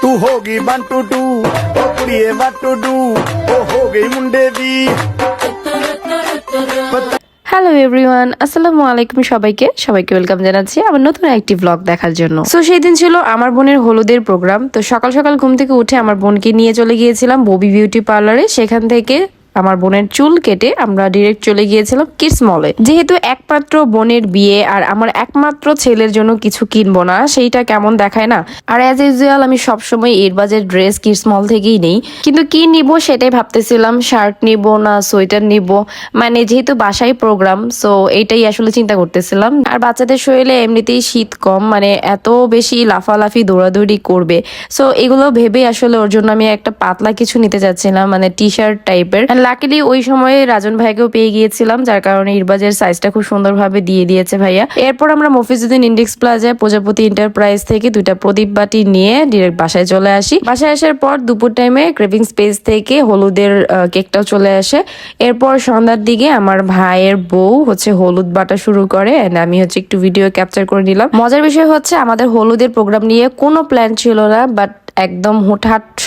ਤੂੰ ਹੋ ਗਈ ਬੰਟੂ ਟੂ ਉਹ ਕੁੜੀਏ ਬੰਟੂ ਟੂ ਉਹ ਹੋ ਗਈ ਮੁੰਡੇ ਦੀ হ্যালো এভরিওয়ান আসসালামু আলাইকুম সবাইকে। সবাইকে ওয়েলকাম জানাচ্ছি আমার নতুন একটি ব্লগ দেখার জন্য। তো সেই দিন ছিল আমার বোনের হলুদের প্রোগ্রাম তো সকাল সকাল ঘুম থেকে উঠে আমার বোনকে নিয়ে চলে গিয়েছিলাম ববি বিউটি পার্লারে সেখান থেকে আমার বোনের চুল কেটে আমরা ডিরেক্ট চলে গিয়েছিলাম কিডস মলে যেহেতু একমাত্র বোনের বিয়ে আর আমার একমাত্র ছেলের জন্য কিছু কিনবো না, সেইটা কেমন দেখায় না? আর অ্যাজ ইউজুয়াল আমি সবসময় এর বাজেট ড্রেস কিডস মল থেকেই নেই। কিন্তু কি নিব সেটাই ভাবতেছিলাম শার্ট নিব না সোয়েটার নিব। মানে যেহেতু বাসায় প্রোগ্রাম সো এইটাই আসলে চিন্তা করতেছিলাম। আর বাচ্চাদের শরীরে এমনিতেই শীত কম মানে এত বেশি লাফালাফি, দৌড়াদৌড়ি করবে। সো এগুলো ভেবে আসলে ওর জন্য আমি একটা পাতলা কিছু নিতে চাচ্ছিলাম মানে টি শার্ট টাইপের লাকিলি ওই সময়ে রাজন ভাইকেও পেয়ে গিয়েছিলাম, যার কারণে ইরবাজের সাইজটা খুব সুন্দরভাবে দিয়ে দিয়েছে ভাইয়া। এরপর আমরা মফিজুদ্দিন ইন্ডেক্স প্লাজায় প্রজাপতি এন্টারপ্রাইজ থেকে দুইটা প্রদীপ বাটি নিয়ে ডিরেক্ট বাসায় চলে আসি। বাসায় আসার পর দুপুর টাইমে ক্রেভিং স্পেস থেকে হলুদের কেকটাও চলে আসে। এরপর সন্ধ্যার দিকে আমার ভাইয়ের বউ হচ্ছে হলুদ বাটা শুরু করে, and আমি হচ্ছে একটু ভিডিও ক্যাপচার করে নিলাম। মজার বিষয় হচ্ছে আমাদের হলুদের প্রোগ্রাম নিয়ে কোনো প্ল্যান ছিল না বাট একদম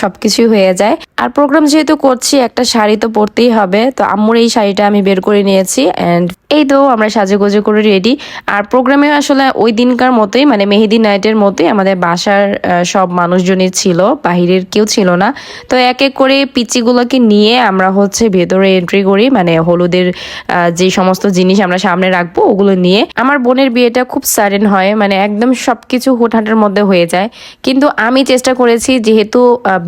সবকিছুই হয়ে যায়। আর প্রোগ্রাম যেহেতু করছি, একটা শাড়ি তো পরতেই হবে। তো আম্মুর এই শাড়িটা আমি বের করে নিয়েছি অ্যান্ড এই তো আমরা সাজুগুজু করে রেডি আর প্রোগ্রামে আসলে ওই দিনকার মতোই মানে মেহেদি নাইটের মতোই আমাদের বাসার সব মানুষজনই ছিল, বাহিরের কেউ ছিল না। তো এক এক করে পিচিগুলোকে নিয়ে আমরা হচ্ছে ভেতরে এন্ট্রি করি মানে হলুদের যে সমস্ত জিনিস আমরা সামনে রাখব, ওগুলো নিয়ে। আমার বোনের বিয়েটা খুব সাডেন হয় মানে একদম সবকিছু হুটহাটের মধ্যে হয়ে যায়। কিন্তু আমি চেষ্টা করেছি, যেহেতু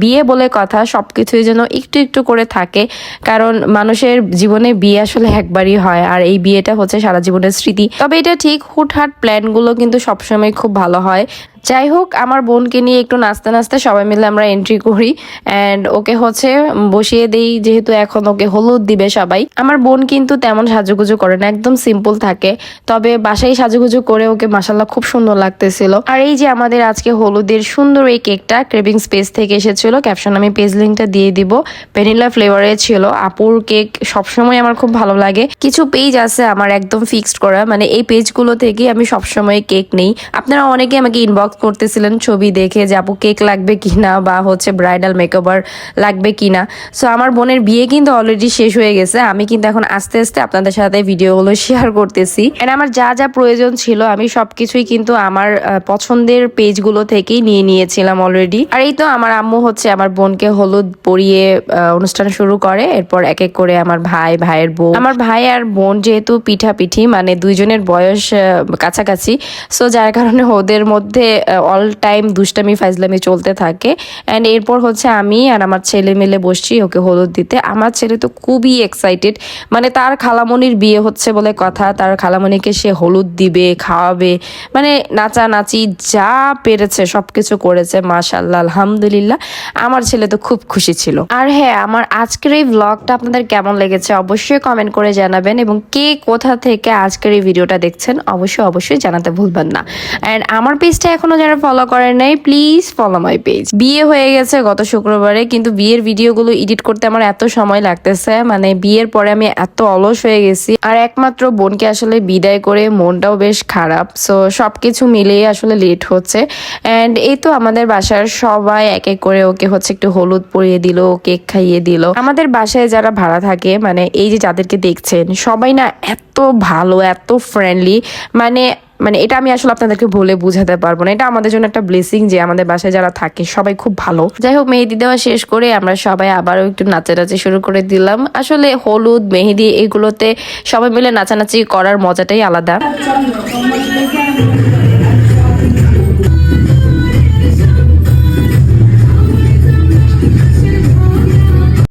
বিয়ে বলে কথা সব কিছুই যেন একটু একটু করে থাকে। কারণ মানুষের জীবনে বিয়ে আসলে একবারই হয়, আর এই বিয়েটা হচ্ছে সারা জীবনের স্মৃতি। তবে এটা ঠিক হুটহাট প্ল্যানগুলো কিন্তু সবসময় খুব ভালো হয়। যাই হোক, আমার বোনকে নিয়ে একটু নাচতে নাচতে সবাই মিলে আমরা এন্ট্রি করি। অ্যান্ড ওকে হচ্ছে বসিয়ে দেই, যেহেতু এখন ওকে হলুদ দিবে সবাই। আমার বোন কিন্তু তেমন সাজুগুজু করে না, একদম সিম্পল থাকে। তবে বাসায় সাজুগুজু করে ওকে মাসাল্লাহ খুব সুন্দর লাগতেছিল। আর এই যে আমাদের আজকে হলুদের সুন্দর এই কেকটা ক্রেভিং স্পেস থেকে এসেছিল ক্যাপশন আমি পেজ লিঙ্কটা দিয়ে দিব। ভ্যানিলা ফ্লেভারে ছিল, আপুর কেক সবসময় আমার খুব ভালো লাগে। কিছু পেজ আছে আমার একদম ফিক্সড করা মানে এই পেজগুলো থেকে আমি সবসময় কেক নেই। আপনারা অনেকে আমাকে ইনবক্স করতেছিলেন ছবি দেখে যে আপু কেক লাগবে কিনা বা হচ্ছে ব্রাইডাল মেকওভার লাগবে কিনা। সো আমার বোনের বিয়ে কিন্তু অলরেডি শেষ হয়ে গেছে। আমি কিন্তু এখন আস্তে আস্তে আপনাদের সাথে ভিডিওগুলো শেয়ার করতেছি। এন্ড আমার যা যা প্রয়োজন ছিল, আমি সবকিছুই কিন্তু আমার পছন্দের পেজগুলো থেকেই নিয়ে নিয়েছিলাম অলরেডি আর এই তো আমার আম্মু হচ্ছে আমার বোনকে হলুদ পরিয়ে অনুষ্ঠান শুরু করে। এরপর এক এক করে আমার ভাই, ভাইয়ের বউ। আমার ভাই আর বোন যেহেতু পিঠা পিঠি মানে দুইজনের বয়স কাছাকাছি। সো যার কারণে ওদের মধ্যে অল টাইম দুষ্টামি, ফাইজলামি চলতে থাকে। অ্যান্ড এরপর হচ্ছে আমি আর আমার ছেলে মিলে বসছি ওকে হলুদ দিতে। আমার ছেলে তো খুবই এক্সাইটেড মানে তার খালামণির বিয়ে হচ্ছে বলে কথা, তার খালামণিকে সে হলুদ দিবে, খাওয়াবে। মানে নাচানাচি যা পেরেছে, সবকিছু করেছে মাশাল্লাহ আলহামদুলিল্লাহ। আমার ছেলে তো খুব খুশি ছিল। আর হ্যাঁ আমার আজকের এই ব্লগটা আপনাদের কেমন লেগেছে অবশ্যই কমেন্ট করে জানাবেন। এবং কে কোথা থেকে আজকের এই ভিডিওটা দেখছেন, অবশ্যই অবশ্যই জানাতে ভুলবেন না। অ্যান্ড আমার পেজটা এখনও যারা ফলো করেন নাই প্লিজ ফলো মাই পেজ বিয়ে হয়ে গেছে গত শুক্রবারে, কিন্তু বিয়ের ভিডিওগুলো এডিট করতে আমার এত সময় লাগতেছে মানে বিয়ের পরে আমি এত অলস হয়ে গেছি। আর একমাত্র বোনকে আসলে বিদায় করে মনটাও বেশ খারাপ সো সবকিছু মিলিয়ে আসলে লেট হচ্ছে। অ্যান্ড এই তো আমাদের বাসার সবাই এক এক করে ওকে হচ্ছে একটু হলুদ পরিয়ে দিল কেক খাইয়ে দিল। আমাদের বাসায় যারা ভাড়া থাকে মানে এই যে যাদেরকে দেখছেন, সবাই না এত ভালো, এত ফ্রেন্ডলি মানে মানে এটা আমি আসলে আপনাদেরকে বলে বুঝাতে পারব না। এটা আমাদের জন্য একটা ব্লেসিং যে আমাদের বাসায় যারা থাকে, সবাই খুব ভালো। যাই হোক, মেহেদি দেওয়া শেষ করে আমরা সবাই আবারও একটু নাচানাচি শুরু করে দিলাম। আসলে হলুদ, মেহেদি এগুলোতে সবাই মিলে নাচানাচি করার মজাটাই আলাদা।